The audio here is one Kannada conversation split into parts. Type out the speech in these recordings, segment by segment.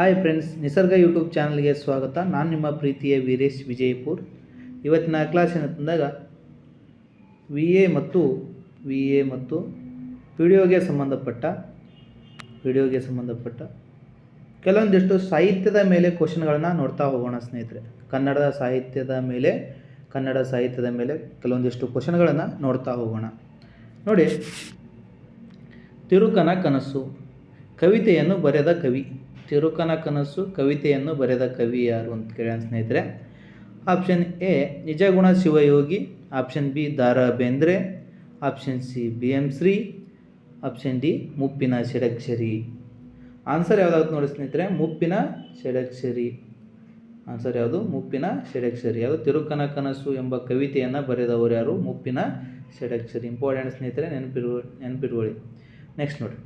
ಹಾಯ್ ಫ್ರೆಂಡ್ಸ್ ನಿಸರ್ಗ ಯೂಟ್ಯೂಬ್ ಚಾನಲ್ಗೆ ಸ್ವಾಗತ. ನಾನು ನಿಮ್ಮ ಪ್ರೀತಿಯ ವೀರೇಶ್ ವಿಜಯಪುರ್. ಇವತ್ತಿನ ಕ್ಲಾಸಿನ ತಂದಾಗ ವಿ ಎ ಮತ್ತು ವಿ ಎ ಮತ್ತು ವಿಡಿಯೋಗೆ ಸಂಬಂಧಪಟ್ಟ ವಿಡಿಯೋಗೆ ಸಂಬಂಧಪಟ್ಟ ಕೆಲವೊಂದಿಷ್ಟು ಸಾಹಿತ್ಯದ ಮೇಲೆ ಕ್ವಶನ್ಗಳನ್ನು ನೋಡ್ತಾ ಹೋಗೋಣ ಸ್ನೇಹಿತರೆ. ಕನ್ನಡದ ಸಾಹಿತ್ಯದ ಮೇಲೆ, ಕನ್ನಡ ಸಾಹಿತ್ಯದ ಮೇಲೆ ಕೆಲವೊಂದಿಷ್ಟು ಕ್ವಶನ್ಗಳನ್ನು ನೋಡ್ತಾ ಹೋಗೋಣ. ನೋಡಿ, ತಿರುಕನ ಕನಸು, ಕವಿತೆಯನ್ನು ಬರೆದ ಕವಿ. ತಿರುಕನ ಕನಸು ಕವಿತೆಯನ್ನು ಬರೆದ ಕವಿ ಯಾರು ಅಂತ ಕೇಳೋಣ ಸ್ನೇಹಿತರೆ. Option A, Nijaguna Shivayogi. Option B Dara Bendre option C B M Shri. Option D, Muppina Shadakshari answer ಯಾವುದಾಗುತ್ತೆ ನೋಡಿ ಸ್ನೇಹಿತರೆ, ಮುಪ್ಪಿನ ಷಡಕ್ಷರಿ ಆನ್ಸರ್ ಯಾವುದು? ಮುಪ್ಪಿನ ಷಡಕ್ಷರಿ ಯಾವುದು? ತಿರುಕನ ಕನಸು ಎಂಬ ಕವಿತೆಯನ್ನು ಬರೆದವರು ಯಾರು? ಮುಪ್ಪಿನ ಷಡಕ್ಷರಿ ಇಂಪಾರ್ಟೆಂಟ್ ಸ್ನೇಹಿತರೆ, ನೆನಪಿರು, ನೆನಪಿಟ್ಕೊಳ್ಳಿ. ನೆಕ್ಸ್ಟ್ ನೋಡಿ.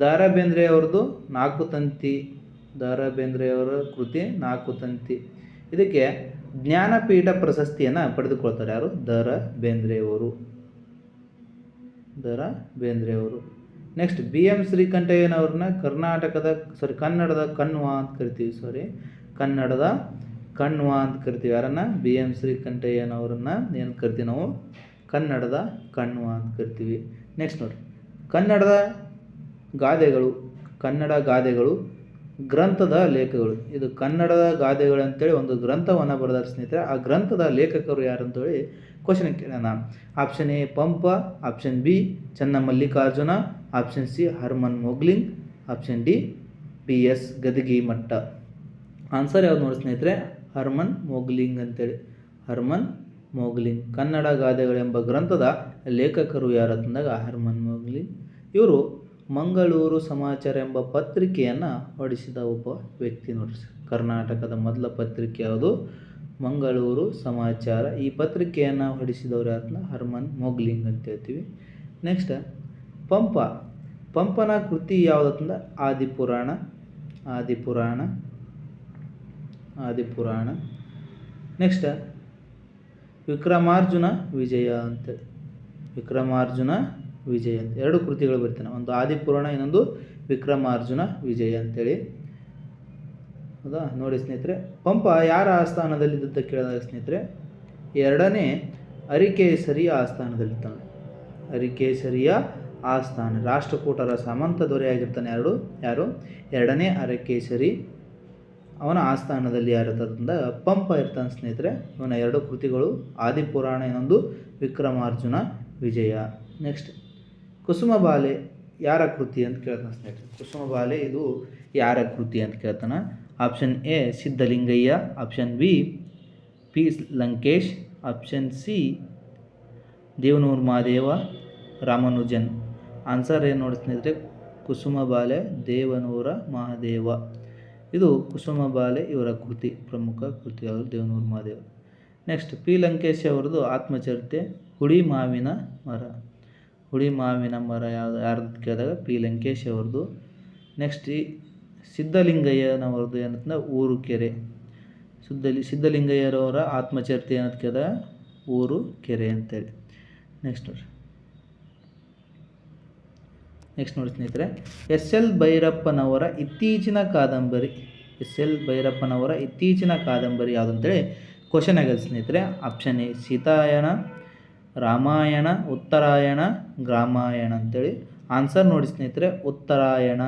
ದಾರಾ ಬೇಂದ್ರೆ ಅವ್ರದ್ದು ನಾಲ್ಕು ತಂತಿ. ದಾರಾ ರಾ ಬೇಂದ್ರೆಯವರ ಕೃತಿ ನಾಲ್ಕು ತಂತಿ. ಇದಕ್ಕೆ ಜ್ಞಾನಪೀಠ ಪ್ರಶಸ್ತಿಯನ್ನು ಪಡೆದುಕೊಳ್ತಾರೆ ಯಾರು? ದ ರಾ ಬೇಂದ್ರೆಯವರು ದ ರಾ ಬೇಂದ್ರೆಯವರು ನೆಕ್ಸ್ಟ್ ಬಿ ಎಂ ಶ್ರೀಕಂಠಯ್ಯನವ್ರನ್ನ ಕರ್ನಾಟಕದ ಸಾರಿ ಕನ್ನಡದ ಕಣ್ವ ಅಂತ ಕರಿತೀವಿ ಸಾರಿ ಕನ್ನಡದ ಕಣ್ವ ಅಂತ ಕರಿತೀವಿ. ಯಾರನ್ನ? ಬಿ ಎಂ ಶ್ರೀಕಂಠಯ್ಯನವ್ರನ್ನ ಏನು ಕರಿತೀವಿ ನಾವು? ಕನ್ನಡದ ಕಣ್ವ ಅಂತ ಕರಿತೀವಿ. ನೆಕ್ಸ್ಟ್ ನೋಡಿ ಕನ್ನಡದ ಗಾದೆಗಳು, ಕನ್ನಡ ಗಾದೆಗಳು ಗ್ರಂಥದ ಲೇಖಗಳು ಇದು ಕನ್ನಡದ ಗಾದೆಗಳು ಅಂತೇಳಿ ಒಂದು ಗ್ರಂಥವನ್ನು ಬರೆದಾರೆ ಸ್ನೇಹಿತರೆ. ಆ ಗ್ರಂಥದ ಲೇಖಕರು ಯಾರು ಅಂತೇಳಿ ಕ್ವಶನ್ ಕೇಳೋಣ. Option A Pampa option B Channa Mallikarjuna option C Hermann Moegling option D P S Gadagi Matta answer ಯಾವ್ದು ನೋಡಿ ಸ್ನೇಹಿತರೆ? ಹರ್ಮನ್ ಮೊಗ್ಲಿಂಗ್ ಅಂತೇಳಿ. ಹರ್ಮನ್ ಮೊಗ್ಲಿಂಗ್ ಕನ್ನಡ ಗಾದೆಗಳೆಂಬ ಗ್ರಂಥದ ಲೇಖಕರು ಯಾರು ಅಂತಂದಾಗ ಹರ್ಮನ್ ಮೊಗ್ಲಿಂಗ್ ಇವರು ಮಂಗಳೂರು ಸಮಾಚಾರ ಎಂಬ ಪತ್ರಿಕೆಯನ್ನು ಹೊರಡಿಸಿದ ಒಬ್ಬ ವ್ಯಕ್ತಿ ನೋಡ್ರಿ ಕರ್ನಾಟಕದ ಮೊದಲ ಪತ್ರಿಕೆ ಯಾವುದು? ಮಂಗಳೂರು ಸಮಾಚಾರ. ಈ ಪತ್ರಿಕೆಯನ್ನು ಹೊರಡಿಸಿದವರು ಯಾರನ್ನ ಹರ್ಮನ್ ಮೊಗ್ಲಿಂಗ್ ಅಂತ ಹೇಳ್ತೀವಿ. ನೆಕ್ಸ್ಟ್ ಪಂಪ. ಪಂಪನ ಕೃತಿ ಯಾವುದಂದ್ರೆ ಆದಿಪುರಾಣ. ಆದಿಪುರಾಣ. ಆದಿಪುರಾಣ. ನೆಕ್ಸ್ಟ್ ವಿಕ್ರಮಾರ್ಜುನ ವಿಜಯ ಅಂತ. ವಿಕ್ರಮಾರ್ಜುನ ವಿಜಯ ಅಂತ. ಎರಡು ಕೃತಿಗಳು ಬರ್ತಾನೆ. ಒಂದು ಆದಿಪುರಾಣ, ಇನ್ನೊಂದು ವಿಕ್ರಮಾರ್ಜುನ ವಿಜಯ ಅಂತೇಳಿ. ಹೌದಾ? ನೋಡಿ ಸ್ನೇಹಿತರೆ, ಪಂಪ ಯಾರ ಆಸ್ಥಾನದಲ್ಲಿದ್ದಂತ ಕೇಳಿದಾಗ ಸ್ನೇಹಿತರೆ, ಎರಡನೇ ಅರಿಕೇಸರಿಯ ಆಸ್ಥಾನದಲ್ಲಿರ್ತಾನೆ ಅರಿಕೇಸರಿಯ ಆಸ್ಥಾನ. ರಾಷ್ಟ್ರಕೂಟರ ಸಾಮಂತ ದೊರೆಯಾಗಿರ್ತಾನೆ ಯಾರು? ಯಾರು? ಎರಡನೇ ಅರಕೇಸರಿ. ಅವನ ಆಸ್ಥಾನದಲ್ಲಿ ಯಾರಿರ್ತದಂದ ಪಂಪ ಇರ್ತಾನೆ ಸ್ನೇಹಿತರೆ. ಇವನ ಎರಡು ಕೃತಿಗಳು, ಆದಿಪುರಾಣ, ಇನ್ನೊಂದು ವಿಕ್ರಮಾರ್ಜುನ ವಿಜಯ. ನೆಕ್ಸ್ಟ್ ಕುಸುಮಬಾಲೆ ಯಾರ ಕೃತಿ ಅಂತ ಕೇಳ್ತಾನೆ ಸ್ನೇಹಿತರೆ. ಕುಸುಮಬಾಲೆ ಇದು ಯಾರ ಕೃತಿ ಅಂತ ಕೇಳ್ತಾನೆ. Option A Siddalingaiah. Option B P Lankesh. Option C Devanur Mahadeva Ramanujan. Answer ಏನು ನೋಡಿ ಸ್ನೇಹಿತರೆ? ಕುಸುಮಬಾಲೆ ದೇವನೂರ ಮಹಾದೇವ ಇದು ಕುಸುಮಬಾಲೆ ಇವರ ಕೃತಿ, ಪ್ರಮುಖ ಕೃತಿ ಅವರು ದೇವನೂರು ಮಹಾದೇವ ನೆಕ್ಸ್ಟ್ ಪಿ ಲಂಕೇಶ್ ಅವರದು ಆತ್ಮಚರಿತೆ ಹುಳಿ ಮಾವಿನ ಮರ. ಹುಳಿ ಮಾವಿನ ಮರ ಯಾವುದು, ಯಾರ್ದು ಕೇಳಿದಾಗ ಪಿ. ಲಂಕೇಶ್ ಅವ್ರದ್ದು ನೆಕ್ಸ್ಟ್ ಈ ಸಿದ್ಧಲಿಂಗಯ್ಯನವ್ರದ್ದು ಏನಂತಂದ್ರೆ ಊರು ಕೆರೆ ಸಿದ್ಧಲಿ, ಸಿದ್ಧಲಿಂಗಯ್ಯರವರ ಆತ್ಮಚರಿತೆ ಏನಂತ ಕೇಳಿದಾಗ ಊರು ಕೆರೆ ಅಂತೇಳಿ. ನೆಕ್ಸ್ಟ್ ನೋಡಿರಿ. ನೆಕ್ಸ್ಟ್ ನೋಡಿ ಸ್ನೇಹಿತರೆ, ಎಸ್. ಎಲ್. ಭೈರಪ್ಪನವರ ಇತ್ತೀಚಿನ ಕಾದಂಬರಿ, ಎಸ್. ಎಲ್. ಭೈರಪ್ಪನವರ ಇತ್ತೀಚಿನ ಕಾದಂಬರಿ ಯಾವುದಂತೇಳಿ ಕ್ವಶನ್ ಆಗಿದೆ ಸ್ನೇಹಿತರೆ. ಆಪ್ಷನ್ ಎ ಸೀತಾಯಣ ರಾಮಾಯಣ, ಉತ್ತರಾಯಣ, ಗ್ರಾಮಾಯಣ ಅಂತೇಳಿ ಆನ್ಸರ್ ನೋಡಿ ಸ್ನೇಹಿತರೆ, ಉತ್ತರಾಯಣ.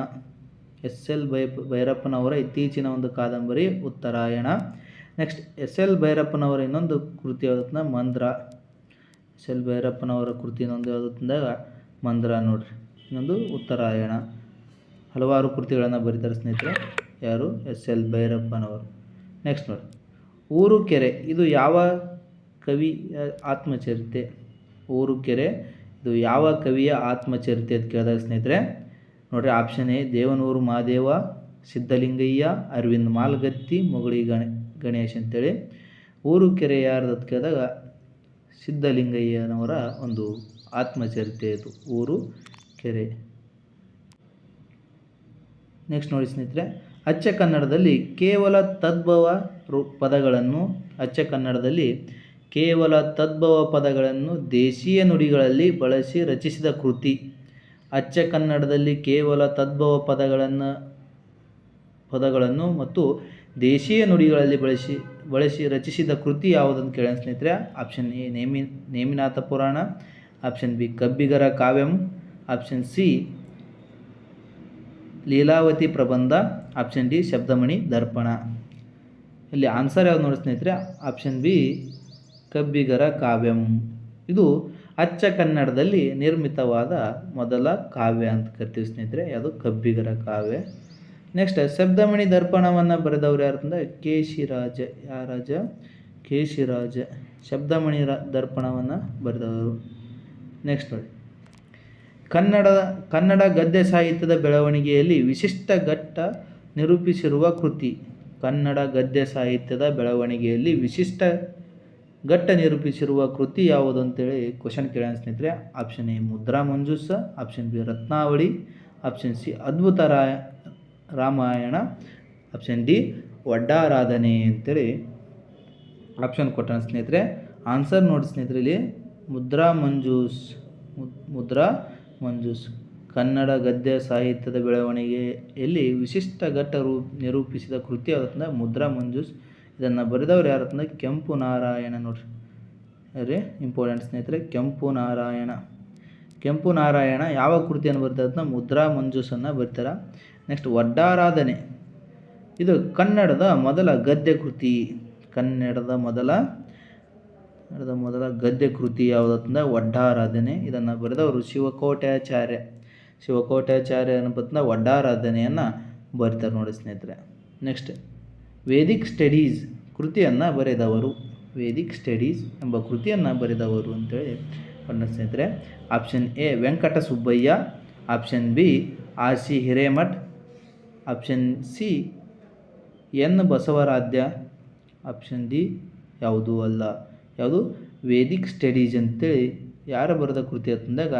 ಎಸ್ ಎಲ್ ಬೈ ಭೈರಪ್ಪನವರ ಇತ್ತೀಚಿನ ಒಂದು ಕಾದಂಬರಿ, ಉತ್ತರಾಯಣ. ನೆಕ್ಸ್ಟ್ ಎಸ್ ಎಲ್ ಭೈರಪ್ಪನವರ ಇನ್ನೊಂದು ಕೃತಿ ಯಾವುದಂದ್ರೆ ಮಂದ್ರ. ಎಸ್ ಎಲ್ ಭೈರಪ್ಪನವರ ಕೃತಿ ಇನ್ನೊಂದು ಯಾವುದಂದಾಗ ಮಂದ್ರ ನೋಡ್ರಿ. ಇನ್ನೊಂದು ಉತ್ತರಾಯಣ. ಹಲವಾರು ಕೃತಿಗಳನ್ನು ಬರೀತಾರೆ ಸ್ನೇಹಿತರೆ. ಯಾರು? S L ಭೈರಪ್ಪನವರು. ನೆಕ್ಸ್ಟ್ ನೋಡಿ ಊರು ಕೆರೆ, ಇದು ಯಾವ ಕವಿ ಆತ್ಮಚರಿತೆ? ಊರು ಕೆರೆ. ಇದು ಯಾವ ಕವಿಯ ಆತ್ಮಚರಿತೆ ಅಂತ ಕೇಳಿದಾಗ ಸ್ನೇಹಿತರೆ, ನೋಡ್ರಿ ಆಪ್ಷನ್ ಎ, ದೇವನೂರು ಮಹಾದೇವ, ಸಿದ್ಧಲಿಂಗಯ್ಯ, ಅರವಿಂದ್ ಮಾಲ್ಗತ್ತಿ, ಮೊಗಳಿ ಗಣೇ, ಗಣೇಶ್ ಅಂತೇಳಿ. ಊರು ಕೆರೆ ಯಾರ್ದು ಅಂತ ಕೇಳಿದಾಗ ಸಿದ್ಧಲಿಂಗಯ್ಯನವರ ಒಂದು ಆತ್ಮಚರಿತೆ ಇದು, ಊರು ಕೆರೆ. ನೆಕ್ಸ್ಟ್ ನೋಡಿ ಸ್ನೇಹಿತರೆ, ಅಚ್ಚ ಕನ್ನಡದಲ್ಲಿ ಕೇವಲ ತದ್ಭವ ಪದಗಳನ್ನು ಅಚ್ಚ ಕನ್ನಡದಲ್ಲಿ ಕೇವಲ ತದ್ಭವ ಪದಗಳನ್ನು ದೇಶೀಯ ನುಡಿಗಳಲ್ಲಿ ಬಳಸಿ ರಚಿಸಿದ ಕೃತಿ. ಅಚ್ಚ ಕನ್ನಡದಲ್ಲಿ ಕೇವಲ ತದ್ಭವ ಪದಗಳನ್ನು ಪದಗಳನ್ನು ಮತ್ತು ದೇಶೀಯ ನುಡಿಗಳಲ್ಲಿ ಬಳಸಿ ಬಳಸಿ ರಚಿಸಿದ ಕೃತಿ ಯಾವುದಂತ ಕೇಳೋಣ ಸ್ನೇಹಿತರೆ. Option A Nemi, Neminatha Purana. Option B Kabbigara Kavyam. Option C Leelavati Prabandha. Option D Shabdamani Darpana. ಇಲ್ಲಿ ಆನ್ಸರ್ ಯಾವ್ದು ನೋಡಿ ಸ್ನೇಹಿತರೆ. Option B Kabbigara Kavyam. ಇದು ಅಚ್ಚ ಕನ್ನಡದಲ್ಲಿ ನಿರ್ಮಿತವಾದ ಮೊದಲ ಕಾವ್ಯ ಅಂತ ಕರಿತೀವಿ ಸ್ನೇಹಿತರೆ ಅದು ಕಬ್ಬಿಗರ ಕಾವ್ಯ. ನೆಕ್ಸ್ಟ್ ಶಬ್ದಮಣಿ ದರ್ಪಣವನ್ನು ಬರೆದವರು ಯಾರು ಅಂತಂದ್ರೆ ಕೇಶಿರಾಜ. ಯಾರಾಜ ಕೇಶಿರಾಜ. ಶಬ್ದಮಣಿ ರ ದರ್ಪಣವನ್ನು ಬರೆದವರು. ನೆಕ್ಸ್ಟ್ ನೋಡಿ. ಕನ್ನಡ ಕನ್ನಡ ಗದ್ಯ ಸಾಹಿತ್ಯದ ಬೆಳವಣಿಗೆಯಲ್ಲಿ ವಿಶಿಷ್ಟ ಘಟ್ಟ ನಿರೂಪಿಸಿರುವ ಕೃತಿ. ಕನ್ನಡ ಗದ್ಯ ಸಾಹಿತ್ಯದ ಬೆಳವಣಿಗೆಯಲ್ಲಿ ವಿಶಿಷ್ಟ ಘಟ್ಟ ನಿರೂಪಿಸಿರುವ ಕೃತಿ ಯಾವುದು ಅಂತೇಳಿ ಕ್ವಶನ್ ಕೇಳೋಣ ಸ್ನೇಹಿತರೆ. Option A Mudra Manjusha. Option B Ratnavali. Option C Adbhuta Raya Ramayana. Option D Oddaradhane ಅಂತೇಳಿ ಆಪ್ಷನ್ ಕೊಟ್ಟಣ ಸ್ನೇಹಿತರೆ. ಆನ್ಸರ್ ನೋಡಿ ಸ್ನೇಹಿತರೆ ಇಲ್ಲಿ. ಮುದ್ರಾ ಮಂಜೂಸ್, ಮುದ್- ಮುದ್ರಾ ಮಂಜೂಸ್. ಕನ್ನಡ ಗದ್ಯ ಸಾಹಿತ್ಯದ ಬೆಳವಣಿಗೆಯಲ್ಲಿ ವಿಶಿಷ್ಟ ಘಟ್ಟ ರೂಪ, ನಿರೂಪಿಸಿದ ಕೃತಿ ಯಾವುದಂದ್ರೆ ಮುದ್ರಾ ಮಂಜೂಸ್. ಇದನ್ನು ಬರೆದವ್ರು ಅಂತಂದರೆ ಕೆಂಪು ನಾರಾಯಣ ನೋಡ್ರಿ. ಅರೆ ಇಂಪಾರ್ಟೆಂಟ್ ಸ್ನೇಹಿತರೆ, ಕೆಂಪು ನಾರಾಯಣ. ಕೆಂಪು ನಾರಾಯಣ ಯಾವ ಕೃತಿಯನ್ನು ಬರ್ತಾರೆ ಮುದ್ರಾ ಮಂಜೂಸನ್ನು ಬರ್ತಾರೆ. ನೆಕ್ಸ್ಟ್ ವಡ್ಡಾರಾಧನೆ. ಇದು ಕನ್ನಡದ ಮೊದಲ ಗದ್ಯ ಕೃತಿ. ಕನ್ನಡದ ಮೊದಲ ಕನ್ನಡದ ಮೊದಲ ಗದ್ಯ ಕೃತಿ ಯಾವುದಂದ್ರೆ ಒಡ್ಡಾರಾಧನೆ ಇದನ್ನು ಬರೆದವರು ಶಿವಕೋಟ್ಯಾಚಾರ್ಯ. ಶಿವಕೋಟ್ಯಾಚಾರ್ಯ ಅನ್ನೋ ವಡ್ಡಾರಾಧನೆಯನ್ನು ಬರ್ತಾರೆ ನೋಡಿ ಸ್ನೇಹಿತರೆ. ನೆಕ್ಸ್ಟ್ ವೇದಿಕ್ ಸ್ಟಡೀಸ್ ಕೃತಿಯನ್ನು ಬರೆದವರು. ವೇದಿಕ್ ಸ್ಟಡೀಸ್ ಎಂಬ ಕೃತಿಯನ್ನು ಬರೆದವರು ಅಂತೇಳಿ ಬಣ್ಣ ಸ್ನೇಹಿತರೆ. Option A Venkata Subbaiah option B, R C Hiremath. Option C, N Basavaradhya. Option D, ಯಾವುದು ಅಲ್ಲ. ಯಾವುದು? ವೇದಿಕ್ ಸ್ಟಡೀಸ್ ಅಂತೇಳಿ ಯಾರು ಬರೆದ ಕೃತಿ ಅಂತಂದಾಗ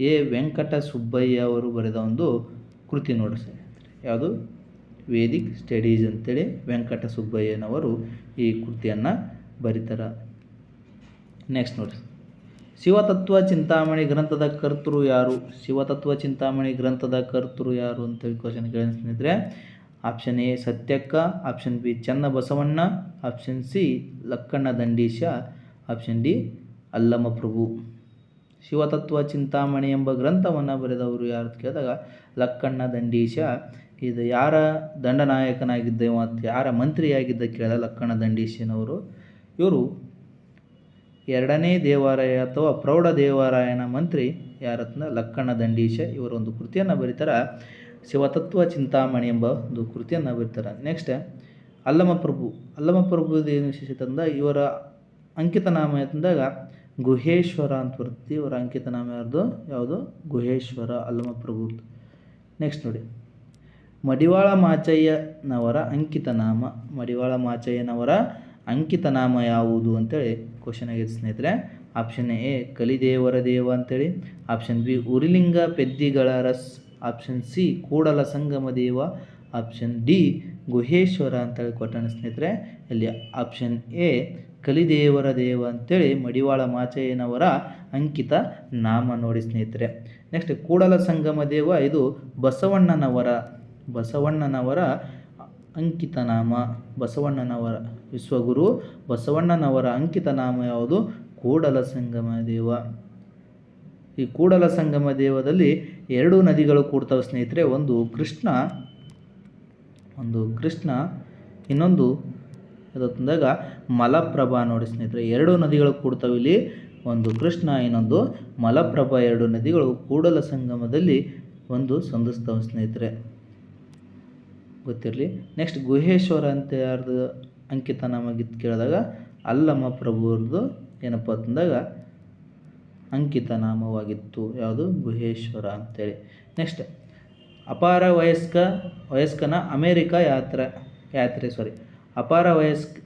ಎ ವೆಂಕಟ ಸುಬ್ಬಯ್ಯ ಅವರು ಬರೆದ ಒಂದು ಕೃತಿ ನೋಡಿ ಸ್ನೇಹಿತರೆ. ಯಾವುದು? ವೇದಿಕ್ ಸ್ಟಡೀಸ್ ಅಂತೇಳಿ ವೆಂಕಟ ಸುಬ್ಬಯ್ಯನವರು ಈ ಕೃತಿಯನ್ನು ಬರೀತಾರೆ. ನೆಕ್ಸ್ಟ್ ನೋಡಿ ಶಿವತತ್ವ ಚಿಂತಾಮಣಿ ಗ್ರಂಥದ ಕರ್ತೃ ಯಾರು? ಶಿವತತ್ವ ಚಿಂತಾಮಣಿ ಗ್ರಂಥದ ಕರ್ತೃ ಯಾರು ಅಂತೇಳಿ ಕ್ವಶನ್ ಕೇಳಿದ್ರೆ option A Satyakka option B Channa Basavanna option C Lakkanna Dandesha option D Allama Prabhu Shivatatva Chintamani ಎಂಬ ಗ್ರಂಥವನ್ನು ಬರೆದವರು ಯಾರು ಕೇಳಿದಾಗ ಲಕ್ಕಣ್ಣ ದಂಡೀಶ ಇದು ಯಾರ ದಂಡನಾಯಕನಾಗಿದ್ದ ಮತ್ತು ಯಾರ ಮಂತ್ರಿಯಾಗಿದ್ದ ಕೇಳಿದ ಲಕ್ಕಣ ದಂಡೀಶನವರು, ಇವರು ಎರಡನೇ ದೇವಾಲಯ ಅಥವಾ ಪ್ರೌಢ ದೇವಾಲಯನ ಮಂತ್ರಿ ಯಾರತ್ನ ಲಕ್ಕಣ ದಂಡೀಶ ಇವರೊಂದು ಕೃತಿಯನ್ನು ಬರೀತಾರೆ. ಶಿವತತ್ವ ಚಿಂತಾಮಣಿ ಎಂಬ ಒಂದು ಕೃತಿಯನ್ನು ಬರೀತಾರೆ. ನೆಕ್ಸ್ಟ್ ಅಲ್ಲಮ ಪ್ರಭು ಅಲ್ಲಮ ಪ್ರಭು ಏನು ವಿಶೇಷತೆ ಅಂದ್ರೆ ಇವರ ಅಂಕಿತ ನಾಮ ಅಂತಂದಾಗ ಗುಹೇಶ್ವರ ಅಂತ ಬರುತ್ತೆ. ಇವರ ಅಂಕಿತ ನಾಮ ಯಾರ್ದು? ಯಾವುದು? ಗುಹೇಶ್ವರ ಅಲ್ಲಮ ಪ್ರಭು ನೆಕ್ಸ್ಟ್ ನೋಡಿ. ಮಡಿವಾಳ ಮಾಚಯ್ಯನವರ ಅಂಕಿತ ನಾಮ ಮಡಿವಾಳ ಮಾಚಯ್ಯನವರ ಅಂಕಿತ ನಾಮ ಯಾವುದು ಅಂತೇಳಿ ಕ್ವಶನ್ ಆಗಿದೆ ಸ್ನೇಹಿತರೆ ಆಪ್ಷನ್ ಎ, ಕಲಿದೇವರ ದೇವ ಅಂತೇಳಿ. Option B, Urilinga ಪೆದ್ದಿಗಳ ರಸ್. Option C, Kudala Sangama Deva. Option D, Guheshwara ಅಂತೇಳಿ ಕೊಟ್ಟಣ ಸ್ನೇಹಿತರೆ. ಇಲ್ಲಿ ಆಪ್ಷನ್ ಎ, ಕಲಿದೇವರ ದೇವ ಅಂತೇಳಿ ಮಡಿವಾಳ ಮಾಚಯ್ಯನವರ ಅಂಕಿತ ನಾಮ ನೋಡಿ ಸ್ನೇಹಿತರೆ. ನೆಕ್ಸ್ಟ್ ಕೂಡಲ ಸಂಗಮ ದೇವ, ಇದು ಬಸವಣ್ಣನವರ ಬಸವಣ್ಣನವರ ಅಂಕಿತನಾಮ. ಬಸವಣ್ಣನವರ ವಿಶ್ವಗುರು, ಬಸವಣ್ಣನವರ ಅಂಕಿತನಾಮ ಯಾವುದು? ಕೂಡಲ ಸಂಗಮ ದೇವ. ಈ ಕೂಡಲ ಸಂಗಮ ದೇವದಲ್ಲಿ ಎರಡು ನದಿಗಳು ಕೂಡ್ತವೆ ಸ್ನೇಹಿತರೆ. ಒಂದು ಕೃಷ್ಣ ಒಂದು ಕೃಷ್ಣ, ಇನ್ನೊಂದು ಯಾವ್ದಂದಾಗ ಮಲಪ್ರಭಾ ನೋಡಿ ಸ್ನೇಹಿತರೆ. ಎರಡು ನದಿಗಳು ಕೂಡ್ತವೆ ಇಲ್ಲಿ. ಒಂದು ಕೃಷ್ಣ, ಇನ್ನೊಂದು ಮಲಪ್ರಭಾ. ಎರಡು ನದಿಗಳು ಕೂಡಲ ಸಂಗಮದಲ್ಲಿ ಒಂದು ಸಂಧಿಸ್ತವೆ ಸ್ನೇಹಿತರೆ. ಗೊತ್ತಿರಲಿ. ನೆಕ್ಸ್ಟ್ ಗುಹೇಶ್ವರ ಅಂತ ಯಾರ್ದು ಅಂಕಿತ ನಮಗಿತ್ತು ಕೇಳಿದಾಗ, ಅಲ್ಲಮ್ಮ ಪ್ರಭುವ್ರದ್ದು ಏನಪ್ಪ ಅಂತಂದಾಗ ಅಂಕಿತ ನಾಮವಾಗಿತ್ತು ಯಾವುದು? ಗುಹೇಶ್ವರ ಅಂತೇಳಿ. ನೆಕ್ಸ್ಟ್ ಅಪಾರ ವಯಸ್ಕ, ವಯಸ್ಕನ ಅಮೇರಿಕ ಯಾತ್ರೆ ಯಾತ್ರೆ ಸಾರಿ ಅಪಾರ ವಯಸ್ಕ,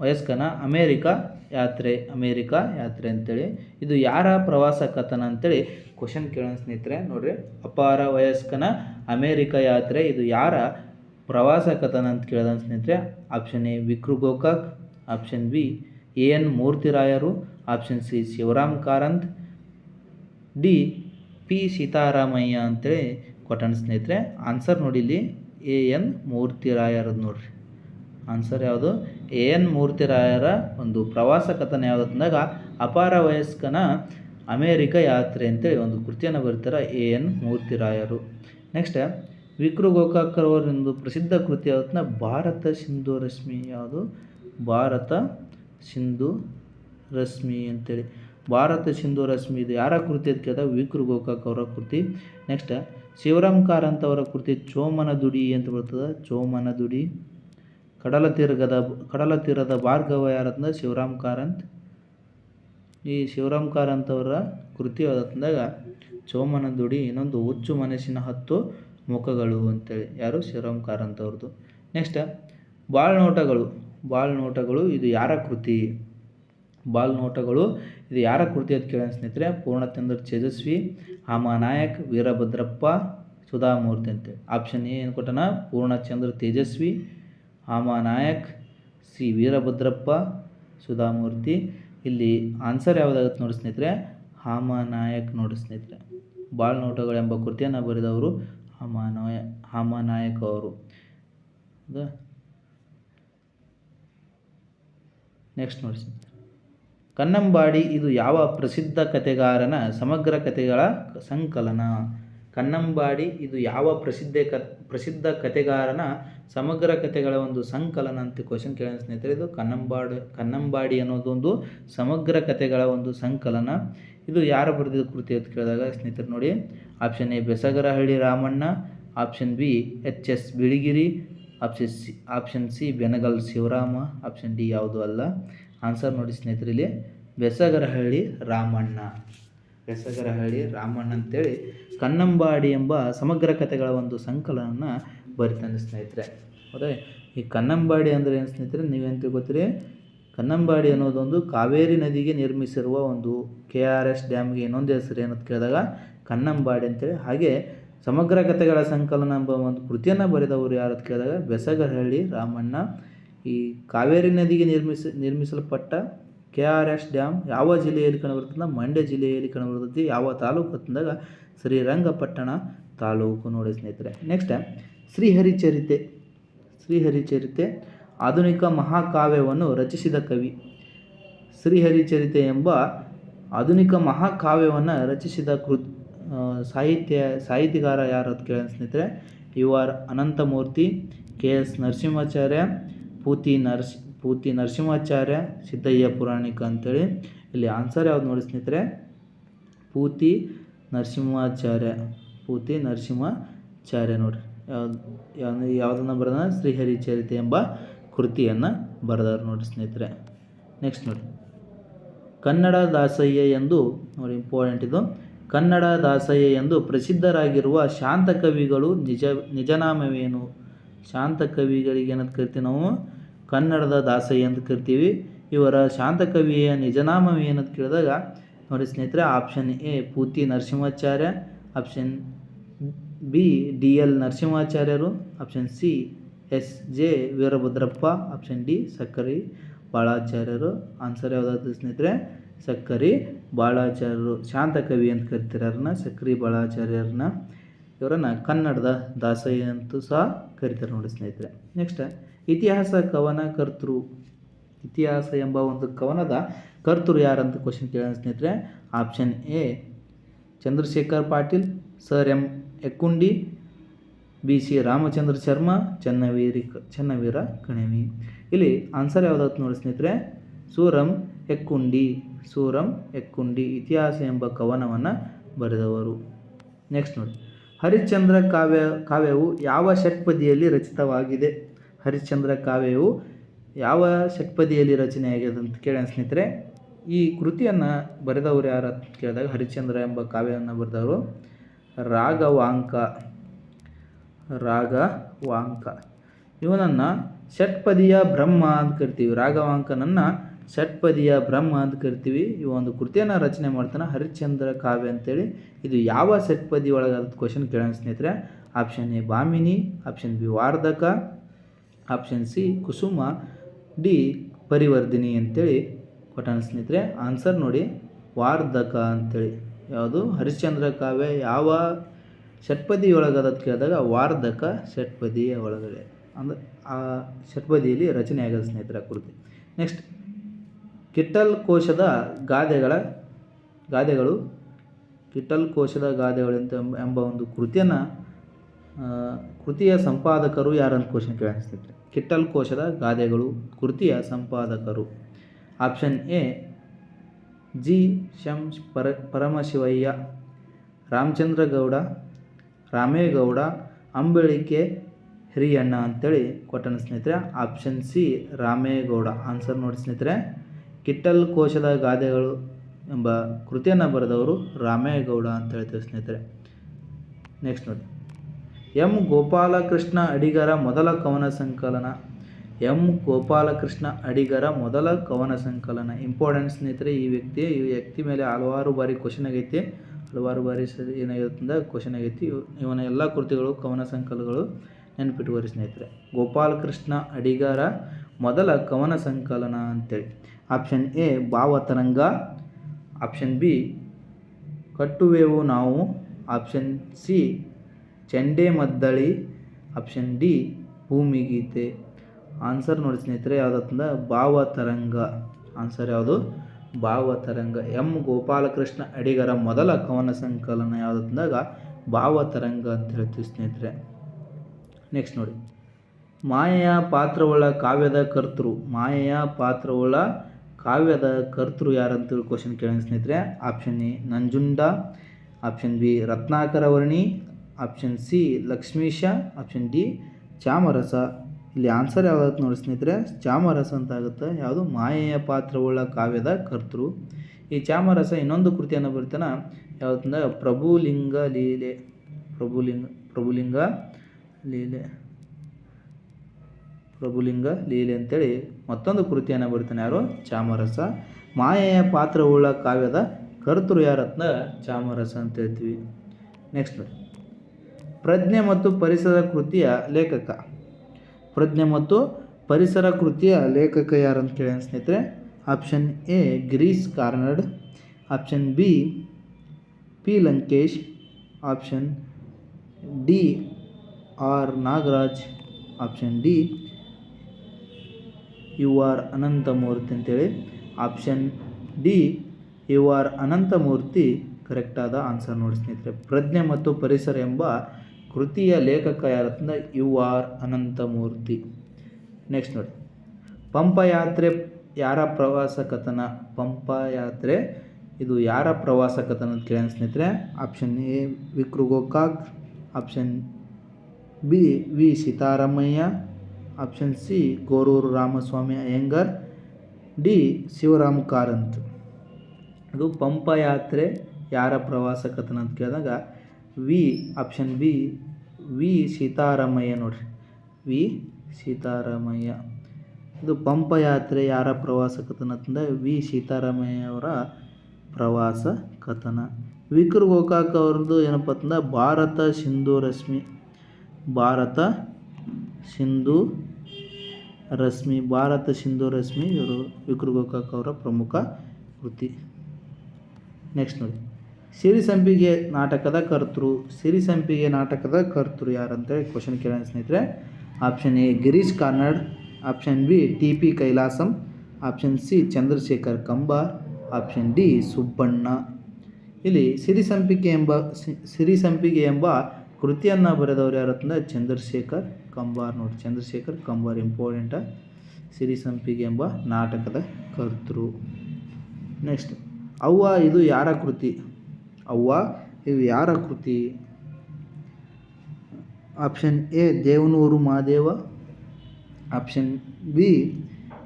ವಯಸ್ಕನ ಅಮೇರಿಕ ಯಾತ್ರೆ ಅಮೇರಿಕ ಯಾತ್ರೆ ಅಂತೇಳಿ. ಇದು ಯಾರ ಪ್ರವಾಸ ಕಥನ ಅಂತೇಳಿ ಕ್ವಶನ್ ಕೇಳೋಣ ಸ್ನೇಹಿತರೆ, ನೋಡ್ರಿ. ಅಪಾರ ವಯಸ್ಕನ ಅಮೇರಿಕ ಯಾತ್ರೆ, ಇದು ಯಾರ ಪ್ರವಾಸ ಕಥನ ಅಂತ ಕೇಳಿದ ಸ್ನೇಹಿತರೆ option A Vikru Gokak option B A N ಮೂರ್ತಿರಾಯರು option C Shivaram Karanth, D P Sitaramaiah ಅಂತೇಳಿ ಕೊಟ್ಟಣ ಸ್ನೇಹಿತರೆ. ಆನ್ಸರ್ ನೋಡಿ ಇಲ್ಲಿ ಎ ಎನ್ ಮೂರ್ತಿರಾಯರದು ನೋಡ್ರಿ. ಆನ್ಸರ್ ಯಾವುದು? ಎ ಎನ್ ಮೂರ್ತಿರಾಯರ ಒಂದು ಪ್ರವಾಸ ಕಥನ ಯಾವುದು ಅಂದಾಗ ಅಪಾರ ವಯಸ್ಕನ ಅಮೇರಿಕ ಯಾತ್ರೆ ಅಂತೇಳಿ ಒಂದು ಕೃತಿಯನ್ನು ಬರೀತಾರೆ ಎ ಎನ್ ಮೂರ್ತಿರಾಯರು. ನೆಕ್ಸ್ಟ್ ವಿಕ್ರು ಗೋಕಾಕರ್ ಅವರೊಂದು ಪ್ರಸಿದ್ಧ ಕೃತಿ ಯಾವ್ದನ್ನ ಭಾರತ ಸಿಂಧು ರಶ್ಮಿ. ಯಾವುದು? ಭಾರತ ಸಿಂಧು ರಶ್ಮಿ ಅಂತೇಳಿ. ಭಾರತ ಸಿಂಧು ರಶ್ಮಿ ಇದು ಯಾರ ಕೃತಿ ಅಂತ ಕೇಳಿದಾಗ ವಿಕ್ರು ಗೋಕಾಕ್ ಅವರ ಕೃತಿ. ನೆಕ್ಸ್ಟ್ ಶಿವರಾಮ್ ಕಾರಂತ್ ಅವರ ಕೃತಿ ಚೋಮನ ದುಡಿ ಅಂತ ಬರ್ತದೆ. ಚೋಮನ ದುಡಿ. ಕಡಲ ತೀರದ ಕಡಲ ತೀರದ ಭಾರ್ಗವ ಯಾರಂದ್ರೆ ಶಿವರಾಮ್ ಕಾರಂತ್. ಈ ಶಿವರಾಮ್ ಕಾರಂತ್ ಅವರ ಕೃತಿ ಯಾವ್ದಂದಾಗ ಚೋಮನ ದುಡಿ, ಇನ್ನೊಂದು ಹುಚ್ಚು ಮನಸ್ಸಿನ ಹತ್ತು. ಮುಖಗಳು ಅಂತೇಳಿ. ಯಾರು? ಶಿವರಾಮ್ ಕಾರಂತ್ ಅವ್ರದ್ದು ನೆಕ್ಸ್ಟ್ ಬಾಳ್ನೋಟಗಳು. ಬಾಳ್ನೋಟಗಳು, ಇದು ಯಾರ ಕೃತಿ? ಬಾಳ್ನೋಟಗಳು, ಇದು ಯಾರ ಕೃತಿ ಅಂತ ಕೇಳೋಣ ಸ್ನೇಹಿತರೆ. ಪೂರ್ಣಚಂದ್ರ ತೇಜಸ್ವಿ ಹಾಮ ವೀರಭದ್ರಪ್ಪ, ಸುಧಾಮೂರ್ತಿ ಅಂತೇಳಿ. ಆಪ್ಷನ್ ಏನು ಕೊಟ್ಟನ? ಪೂರ್ಣಚಂದ್ರ ತೇಜಸ್ವಿ ಹಾಮ ಸಿ ವೀರಭದ್ರಪ್ಪ, ಸುಧಾಮೂರ್ತಿ. ಇಲ್ಲಿ ಆನ್ಸರ್ ಯಾವುದಾಗುತ್ತೆ ನೋಡಿ ಸ್ನೇಹಿತರೆ? ಹಾಮ ನಾಯಕ್ ನೋಡಿ ಸ್ನೇಹಿತರೆ. ಬಾಳ್ನೋಟಗಳು ಎಂಬ ಕೃತಿಯನ್ನು ಬರೆದವರು ಹಾಮ ಹಮಾನಾಯಕ ಅವರು ನೆಕ್ಸ್ಟ್ ನೋಡಿ ಕನ್ನಂಬಾಡಿ ಇದು ಯಾವ ಪ್ರಸಿದ್ಧ ಕಥೆಗಾರನ ಸಮಗ್ರ ಕಥೆಗಳ ಸಂಕಲನ? ಕನ್ನಂಬಾಡಿ ಇದು ಯಾವ ಪ್ರಸಿದ್ಧ ಕ, ಪ್ರಸಿದ್ಧ ಕಥೆಗಾರನ ಸಮಗ್ರ ಕಥೆಗಳ ಒಂದು ಸಂಕಲನ ಅಂತ ಕ್ವಶನ್ ಕೇಳೋಣ ಸ್ನೇಹಿತರೆ. ಇದು ಕನ್ನಂಬಾಡಿ ಕನ್ನಂಬಾಡಿ ಅನ್ನೋದೊಂದು ಸಮಗ್ರ ಕಥೆಗಳ ಒಂದು ಸಂಕಲನ. ಇದು ಯಾರು ಬರೆದಿದ್ದ ಕೃತಿ ಅಂತ ಕೇಳಿದಾಗ ಸ್ನೇಹಿತರು ನೋಡಿ. Option A Besagarahalli Ramanna. Option B H S Biligiri. Option C option C Benagal Shivarama. Option D ಯಾವುದು ಅಲ್ಲ. ಆನ್ಸರ್ ನೋಡಿ ಸ್ನೇಹಿತರೆ ಇಲ್ಲಿ. ಬೆಸಗರಹಳ್ಳಿ ರಾಮಣ್ಣ. ಬೆಸಗರಹಳ್ಳಿ ರಾಮಣ್ಣ ಅಂತೇಳಿ ಕನ್ನಂಬಾಡಿ ಎಂಬ ಸಮಗ್ರ ಕಥೆಗಳ ಒಂದು ಸಂಕಲನವನ್ನು ಬರಿತಾನೆ ಸ್ನೇಹಿತರೆ. ಹೌದಾ? ಈ ಕನ್ನಂಬಾಡಿ ಅಂದರೆ ಏನು ಸ್ನೇಹಿತರೆ ನೀವೇನು ತಿಳ್ಕೊತೀರಿ ಕನ್ನಂಬಾಡಿ ಅನ್ನೋದೊಂದು ಕಾವೇರಿ ನದಿಗೆ ನಿರ್ಮಿಸಿರುವ ಒಂದು ಕೆ ಆರ್ ಎಸ್ ಡ್ಯಾಮ್ಗೆ ಇನ್ನೊಂದು ಹೆಸರು ಏನಂತ ಕೇಳಿದಾಗ ಕನ್ನಂಬಾಡಿ ಅಂತೇಳಿ. ಹಾಗೆ ಸಮಗ್ರ ಕಥೆಗಳ ಸಂಕಲನ ಎಂಬ ಒಂದು ಕೃತಿಯನ್ನು ಬರೆದವರು ಯಾರು ಅಂತ ಕೇಳಿದಾಗ ಬೆಸಗರಹಳ್ಳಿ ರಾಮಣ್ಣ, ಈ ಕಾವೇರಿ ನದಿಗೆ ನಿರ್ಮಿಸಿ ನಿರ್ಮಿಸಲ್ಪಟ್ಟ ಕೆ ಆರ್ ಎಸ್ ಡ್ಯಾಮ್ ಯಾವ ಜಿಲ್ಲೆಯಲ್ಲಿ ಕಂಡುಬರ್ತದೆ ಮಂಡ್ಯ ಜಿಲ್ಲೆಯಲ್ಲಿ ಕಂಡುಬರ್ತೈತಿ ಯಾವ ತಾಲೂಕು ಅಂತಂದಾಗ ಶ್ರೀರಂಗಪಟ್ಟಣ ತಾಲೂಕು ನೋಡಿ ಸ್ನೇಹಿತರೆ. ನೆಕ್ಸ್ಟ್ ಶ್ರೀಹರಿಚರಿತೆ. ಶ್ರೀಹರಿಚರಿತೆ, ಆಧುನಿಕ ಮಹಾಕಾವ್ಯವನ್ನು ರಚಿಸಿದ ಕವಿ. ಶ್ರೀಹರಿಚರಿತೆ ಎಂಬ ಆಧುನಿಕ ಮಹಾಕಾವ್ಯವನ್ನು ರಚಿಸಿದ ಕೃ ಸಾಹಿತ್ಯ, ಸಾಹಿತಿಗಾರ ಯಾರು ಅಂತ ಕೇಳ ಸ್ನೇಹಿತರೆ. U R Ananthamurthy, K S Narasimhacharya ಪೂತಿ ನರಸ್ ಪೂತಿ ನರಸಿಂಹಾಚಾರ್ಯ ಸಿದ್ದಯ್ಯ ಪುರಾಣಿಕ ಅಂತೇಳಿ ಇಲ್ಲಿ ಆನ್ಸರ್ ಯಾವ್ದು ನೋಡಿ ಸ್ನೇಹಿತರೆ? ಪೂತಿ ನರಸಿಂಹಾಚಾರ್ಯ ಪೂತಿ ನರಸಿಂಹಾಚಾರ್ಯ ನೋಡ್ರಿ. ಯಾವ್ದು ಯಾವ್ದು, ಯಾವುದನ್ನು ಬರೆದ ಶ್ರೀಹರಿಚರಿತೆ ಎಂಬ ಕೃತಿಯನ್ನು ಬರೆದವ್ರು ನೋಡಿ ಸ್ನೇಹಿತರೆ. ನೆಕ್ಸ್ಟ್ ನೋಡಿ. ಕನ್ನಡ ದಾಸಯ್ಯ ಎಂದು, ನೋಡಿ ಇಂಪಾರ್ಟೆಂಟ್ ಇದು. ಕನ್ನಡ ದಾಸಯ್ಯ ಎಂದು ಪ್ರಸಿದ್ಧರಾಗಿರುವ ಶಾಂತ ಕವಿಗಳು ನಿಜ, ನಿಜನಾಮವೇನು? ಶಾಂತ ಕವಿಗಳಿಗೆ ಏನಂತ ಕರಿತೀವಿ ನಾವು? ಕನ್ನಡದ ದಾಸಯ್ಯ ಅಂತ ಕರಿತೀವಿ. ಇವರ ಶಾಂತ ಕವಿಯ ನಿಜನಾಮ ಏನಂತ ಕೇಳಿದಾಗ, ನೋಡಿ ಸ್ನೇಹಿತರೆ option A Puthi Narasimhacharya option B D L ನರಸಿಂಹಾಚಾರ್ಯರು option C S J Veerabhadrappa option D Sakkari ಬಾಳಾಚಾರ್ಯರು. Answer ಯಾವುದಾದ್ರು ಸ್ನೇಹಿತರೆ, ಸಕ್ಕರಿ ಬಾಳಾಚಾರ್ಯರು, ಶಾಂತಕವಿ ಅಂತ ಕರಿತಾರೆ ಸಕ್ಕರಿ ಬಾಳಾಚಾರ್ಯರನ್ನ. ಇವರನ್ನು ಕನ್ನಡದ ದಾಸಯ್ಯ ಅಂತೂ ಸಹ ಕರಿತಾರೆ ನೋಡಿ ಸ್ನೇಹಿತರೆ. ನೆಕ್ಸ್ಟ್ ಇತಿಹಾಸ ಕವನ ಕರ್ತೃ. ಇತಿಹಾಸ ಎಂಬ ಒಂದು ಕವನದ ಕರ್ತೃ ಯಾರಂತ ಕ್ವಶನ್ ಕೇಳೋಣ ಸ್ನೇಹಿತರೆ. Option A Chandrashekhar Patil sir M Ekkundi B C Ramachandra Sharma, ಚನ್ನವೀರಿ Channaveera Kanavi. ಇಲ್ಲಿ ಆನ್ಸರ್ ಯಾವುದಾಯ್ತು ನೋಡಿ ಸ್ನೇಹಿತರೆ. ಸೂರಂ ಎಕ್ಕುಂಡಿ ಸೂರಂ ಎಕ್ಕುಂಡಿ ಇತಿಹಾಸ ಎಂಬ ಕವನವನ್ನು ಬರೆದವರು. ನೆಕ್ಸ್ಟ್ ನೋಡಿ. ಹರಿಶ್ಚಂದ್ರ ಕಾವ್ಯ, ಕಾವ್ಯವು ಯಾವ ಷಟ್ಪದಿಯಲ್ಲಿ ರಚಿತವಾಗಿದೆ? ಹರಿಶ್ಚಂದ್ರ ಕಾವ್ಯವು ಯಾವ ಷಟ್ಪದಿಯಲ್ಲಿ ರಚನೆಯಾಗಿದೆ ಅಂತ ಕೇಳೋಣ ಸ್ನೇಹಿತರೆ, ಈ ಕೃತಿಯನ್ನು ಬರೆದವರು ಯಾರು ಅಂತ ಕೇಳಿದಾಗ ಹರಿಶ್ಚಂದ್ರ ಎಂಬ ಕಾವ್ಯವನ್ನು ಬರೆದವರು ರಾಗವಾಂಕ ರಾಗವಾಂಕ ಇವನನ್ನು ಷಟ್ಪದಿಯ ಬ್ರಹ್ಮ ಅಂತ ಕರಿತೀವಿ. ರಾಘವಾಂಕನನ್ನು ಷಟ್ಪದಿಯ ಬ್ರಹ್ಮ ಅಂತ ಕರಿತೀವಿ. ಈ ಒಂದು ಕೃತಿಯನ್ನು ರಚನೆ ಮಾಡ್ತಾನೆ ಹರಿಶ್ಚಂದ್ರ ಕಾವ್ಯ ಅಂತೇಳಿ. ಇದು ಯಾವ ಷಟ್ಪದಿ ಒಳಗಾದ ಕ್ವಶನ್ ಕೇಳೋಣ ಸ್ನೇಹಿತರೆ. Option A Bhamini option B ವಾರ್ಧಕ option C, Kusum D ಪರಿವರ್ಧಿನಿ ಅಂತೇಳಿ. ಕೊಟ್ಟಾನ ಸ್ನೇಹಿತರೆ, ಆನ್ಸರ್ ನೋಡಿ, ವಾರ್ಧಕ ಅಂತೇಳಿ. ಯಾವುದು? ಹರಿಶ್ಚಂದ್ರ ಕಾವ್ಯ. ಯಾವ ಷಟ್ಪದಿ ಒಳಗದ ಕೇಳಿದಾಗ ವಾರ್ಧಕ ಷಟ್ಪದಿಯ ಒಳಗಡೆ. ಅಂದರೆ ಆ ಷಟ್ಪದಿಯಲ್ಲಿ ರಚನೆ ಆಗದ ಸ್ನೇಹಿತರ ಕೃತಿ. ನೆಕ್ಸ್ಟ್ ಕಿಟ್ಟಲ್ ಕೋಶದ ಗಾದೆಗಳ, ಗಾದೆಗಳು. ಕಿಟ್ಟಲ್ ಕೋಶದ ಗಾದೆಗಳು ಎಂಬ ಒಂದು ಕೃತಿಯನ್ನು ಕೃತಿಯ ಸಂಪಾದಕರು ಯಾರನ್ನು ಕ್ವಶನ್ ಕೇಳ ಸ್ನೇಹಿತರೆ ಕಿಟ್ಟಲ್ ಕೋಶದ ಗಾದೆಗಳು ಕೃತಿಯ ಸಂಪಾದಕರು. Option A G. ಶಂ. ಪರ, ಪರಮಶಿವಯ್ಯ, ರಾಮಚಂದ್ರಗೌಡ, ರಾಮೇಗೌಡ ಅಂಬಳಿಕೆ ಹಿರಿಯಣ್ಣ ಅಂತೇಳಿ ಕೊಟ್ಟನ ಸ್ನೇಹಿತರೆ. Option C Ramegowda. ಆನ್ಸರ್ ನೋಡಿ ಸ್ನೇಹಿತರೆ. ಕಿಟ್ಟಲ್ ಕೋಶದ ಗಾದೆಗಳು ಎಂಬ ಕೃತಿಯನ್ನು ಬರೆದವರು ರಾಮೇಗೌಡ ಅಂತ ಹೇಳ್ತೇವೆ ಸ್ನೇಹಿತರೆ. ನೆಕ್ಸ್ಟ್ ನೋಡಿ. ಎಂ ಗೋಪಾಲಕೃಷ್ಣ ಅಡಿಗರ ಮೊದಲ ಕವನ ಸಂಕಲನ. ಎಂ ಗೋಪಾಲಕೃಷ್ಣ ಅಡಿಗರ ಮೊದಲ ಕವನ ಸಂಕಲನ. ಇಂಪಾರ್ಟೆಂಟ್ ಸ್ನೇಹಿತರೆ, ಈ ವ್ಯಕ್ತಿ ಈ ವ್ಯಕ್ತಿ ಮೇಲೆ ಹಲವಾರು ಬಾರಿ ಕ್ವಶನ್ ಆಗೈತಿ. ಹಲವಾರು ಬಾರಿ ಸರಿ ಏನಾಗಿರುತ್ತಂದ್ರೆ ಕ್ವಶನ್ ಆಗೈತಿ. ಇವ್- ಇವನ ಎಲ್ಲ ಕೃತಿಗಳು, ಕವನ ಸಂಕಲನಗಳು ನೆನಪಿಟ್ಟುವರಿ ಸ್ನೇಹಿತರೆ. ಗೋಪಾಲಕೃಷ್ಣ ಅಡಿಗರ ಮೊದಲ ಕವನ ಸಂಕಲನ ಅಂತೇಳಿ. Option A Bhavataranga option B Kattuvevu Naavu. Option C Chende Maddale option D Bhoomigeethe answer ನೋಡಿ ಸ್ನೇಹಿತರೆ ಯಾವುದಂತಂದ್ರೆ ಭಾವತರಂಗ ಆನ್ಸರ್ ಯಾವುದು? ಭಾವತರಂಗ ಎಂ ಗೋಪಾಲಕೃಷ್ಣ ಅಡಿಗರ ಮೊದಲ ಕವನ ಸಂಕಲನ ಯಾವುದಂದಾಗ ಭಾವತರಂಗ ಅಂತ ಹೇಳ್ತೀವಿ ಸ್ನೇಹಿತರೆ. ನೆಕ್ಸ್ಟ್ ನೋಡಿ. ಮಾಯೆಯ ಪಾತ್ರವುಳ್ಳ ಕಾವ್ಯದ ಕರ್ತೃ. ಮಾಯೆಯ ಪಾತ್ರವುಳ್ಳ ಕಾವ್ಯದ ಕರ್ತೃ ಯಾರಂತ ಕ್ವಶನ್ ಕೇಳೋಣ ಸ್ನೇಹಿತರೆ. Option A Nanjunda. Option B Ratnakara Varni option C Lakshmisha option D, Chamarasa. ಇಲ್ಲಿ ಆನ್ಸರ್ ಯಾವ್ದು ನೋಡಿ ಸ್ನೇಹಿತರೆ, ಚಾಮರಸ ಅಂತ ಆಗುತ್ತೆ. ಯಾವುದು? ಮಾಯೆಯ ಪಾತ್ರವುಳ್ಳ ಕಾವ್ಯದ ಕರ್ತೃ. ಈ ಚಾಮರಸ ಇನ್ನೊಂದು ಕೃತಿಯನ್ನು ಬರೀತಾನ. ಯಾವುದಂದ್ರೆ, ಪ್ರಭುಲಿಂಗ ಲೀಲೆ. ಪ್ರಭುಲಿಂಗ ಪ್ರಭುಲಿಂಗ ಲೀಲೆ. ಪ್ರಭುಲಿಂಗ ಲೀಲೆ ಅಂತೇಳಿ ಮತ್ತೊಂದು ಕೃತಿಯನ್ನು ಬರ್ತಾನೆ ಯಾರು? ಚಾಮರಸ. ಮಾಯೆಯ ಪಾತ್ರವುಳ್ಳ ಕಾವ್ಯದ ಕರ್ತೃ ಯಾರತ್ನ ಚಾಮರಸ ಅಂತ ಹೇಳ್ತೀವಿ. ನೆಕ್ಸ್ಟ್ ನೋಡಿ. ಪ್ರಜ್ಞೆ ಮತ್ತು ಪರಿಸರ ಕೃತಿಯ ಲೇಖಕ. ಪ್ರಜ್ಞೆ ಮತ್ತು ಪರಿಸರ ಕೃತಿಯ ಲೇಖಕ ಯಾರು ಅಂತ ಕೇಳಿ ಸ್ನೇಹಿತರೆ? Option A Girish Karnad option B P Lankesh option D R Nagaraj option D U R Ananthamurthy ಅಂತೇಳಿ. Option D U R Ananthamurthy ಕರೆಕ್ಟಾದ answer ನೋಡಿ ಸ್ನೇಹಿತರೆ. ಪ್ರಜ್ಞೆ ಮತ್ತು ಪರಿಸರ ಎಂಬ ಕೃತಿಯ ಲೇಖಕ ಯಾರತ್ತಂದ್ರೆ ಯು ಆರ್ ಅನಂತಮೂರ್ತಿ. ನೆಕ್ಸ್ಟ್ ನೋಡಿ. ಪಂಪಯಾತ್ರೆ ಯಾರ ಪ್ರವಾಸ ಕಥನ? ಪಂಪಯಾತ್ರೆ, ಇದು ಯಾರ ಪ್ರವಾಸ ಕಥನ ಅಂತ ಕೇಳಿ ಸ್ನೇಹಿತರೆ. Option A Vikru Gokak. Option B V Sitaramaiah. Option C Goruru Ramaswamy Iyengar. D Shivaram Karanth. ಇದು ಪಂಪಯಾತ್ರೆ ಯಾರ ಪ್ರವಾಸ ಕಥನ ಅಂತ ಕೇಳಿದಾಗ V option B V Sitaramaiah ನೋಡ್ರಿ. ವಿ ಸೀತಾರಾಮಯ್ಯ. ಇದು ಪಂಪ ಯಾತ್ರೆ ಯಾರ ಪ್ರವಾಸ ಕಥನ ಅಂತಂದ್ರೆ ವಿ ಸೀತಾರಾಮಯ್ಯ ಅವರ ಪ್ರವಾಸ ಕಥನ. ವಿಕ್ರ ಗೋಕಾಕ್ ಅವ್ರದ್ದು ಏನಪ್ಪ ಅಂತಂದ್ರೆ ಭಾರತ ಸಿಂಧು ರಶ್ಮಿ, ಭಾರತ ಸಿಂಧು ರಶ್ಮಿ, ಭಾರತ ಸಿಂಧು ರಶ್ಮಿ ಇವರು ವಿಕ್ರ ಗೋಕಾಕ್ ಅವರ ಪ್ರಮುಖ ಕೃತಿ. ನೆಕ್ಸ್ಟ್ ನೋಡಿ. ಸಿರಿಸಂಪಿಗೆ ನಾಟಕದ ಕರ್ತೃ ಸಿರಿಸಂಪಿಗೆ ನಾಟಕದ ಕರ್ತೃ ಯಾರಂತೇಳಿ ಕ್ವಶನ್ ಕೇಳೋಣ ಸ್ನೇಹಿತರೆ. Option A Girish Karnad. Option B T P Kailasam. Option C Chandrashekhar Kambar. Option D Subbanna. ಇಲ್ಲಿ ಸಿರಿಸಂಪಿಗೆ ಎಂಬ ಸಿರಿ ಸಿರಿಸಂಪಿಗೆ ಎಂಬ ಕೃತಿಯನ್ನು ಬರೆದವರು ಯಾರಂತಂದ್ರೆ ಚಂದ್ರಶೇಖರ್ ಕಂಬಾರ್ ನೋಡಿ. ಚಂದ್ರಶೇಖರ್ ಕಂಬಾರ್ ಇಂಪಾರ್ಟೆಂಟ ಸಿರಿಸಂಪಿಗೆ ಎಂಬ ನಾಟಕದ ಕರ್ತೃ. ನೆಕ್ಸ್ಟ್ ಅವ್ವ ಇದು ಯಾರ ಕೃತಿ? ಅವ್ವ ಇವು ಯಾರ ಕೃತಿ? Option A, Devanur Mahadeva. Option B,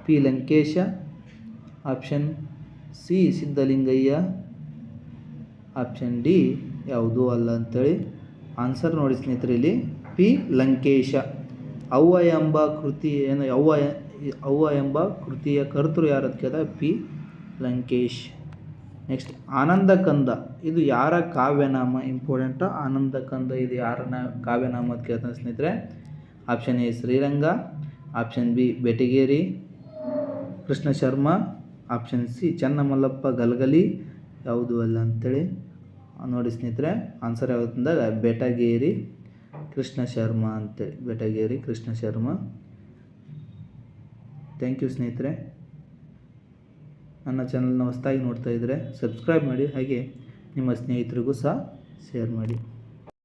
P. Lankesha. Option C, Siddalingaiah. Option D, ಯಾವುದೂ ಅಲ್ಲ ಅಂಥೇಳಿ ಆನ್ಸರ್ ನೋಡಿ ಸ್ನೇಹಿತರೆ ಇಲ್ಲಿ ಪಿ. ಲಂಕೇಶ. ಅವ್ವ ಎಂಬ ಕೃತಿ ಏನು, ಅವ್ವ ಅವ್ವ ಎಂಬ ಕೃತಿಯ ಕರ್ತರು ಯಾರು ಕೇಳಿದ ಪಿ. ಲಂಕೇಶ್. ನೆಕ್ಸ್ಟ್ ಆನಂದ ಕಂದ ಇದು ಯಾರ ಕಾವ್ಯನಾಮ ಇಂಪಾರ್ಟೆಂಟ್ ಆನಂದ ಕಂದ ಇದು ಯಾರನ ಕಾವ್ಯನಾಮ ಅಂತ ಕೇಳ್ತಾನೆ ಸ್ನೇಹಿತರೆ? Option A Sriranga option B Betageri Krishna Sharma option C Channamallappa Galagali ಯಾವುದು ಅಲ್ಲ ಅಂಥೇಳಿ ನೋಡಿ ಸ್ನೇಹಿತರೆ ಆನ್ಸರ್ ಯಾವುದು ಅಂದಾಗ ಬೆಟಗೇರಿ ಕೃಷ್ಣ ಶರ್ಮ ಅಂತೇಳಿ. ಬೆಟಗೇರಿ ಕೃಷ್ಣ ಶರ್ಮ ಥ್ಯಾಂಕ್ ಯು ಸ್ನೇಹಿತರೆ. ನನ್ನ ಚಾನಲ್ನ ಹೊಸದಾಗಿ ನೋಡ್ತಾ ಇದ್ದರೆ ಸಬ್ಸ್ಕ್ರೈಬ್ ಮಾಡಿ ಹಾಗೆ ನಿಮ್ಮ ಸ್ನೇಹಿತರಿಗೂ ಸಹ ಶೇರ್ ಮಾಡಿ.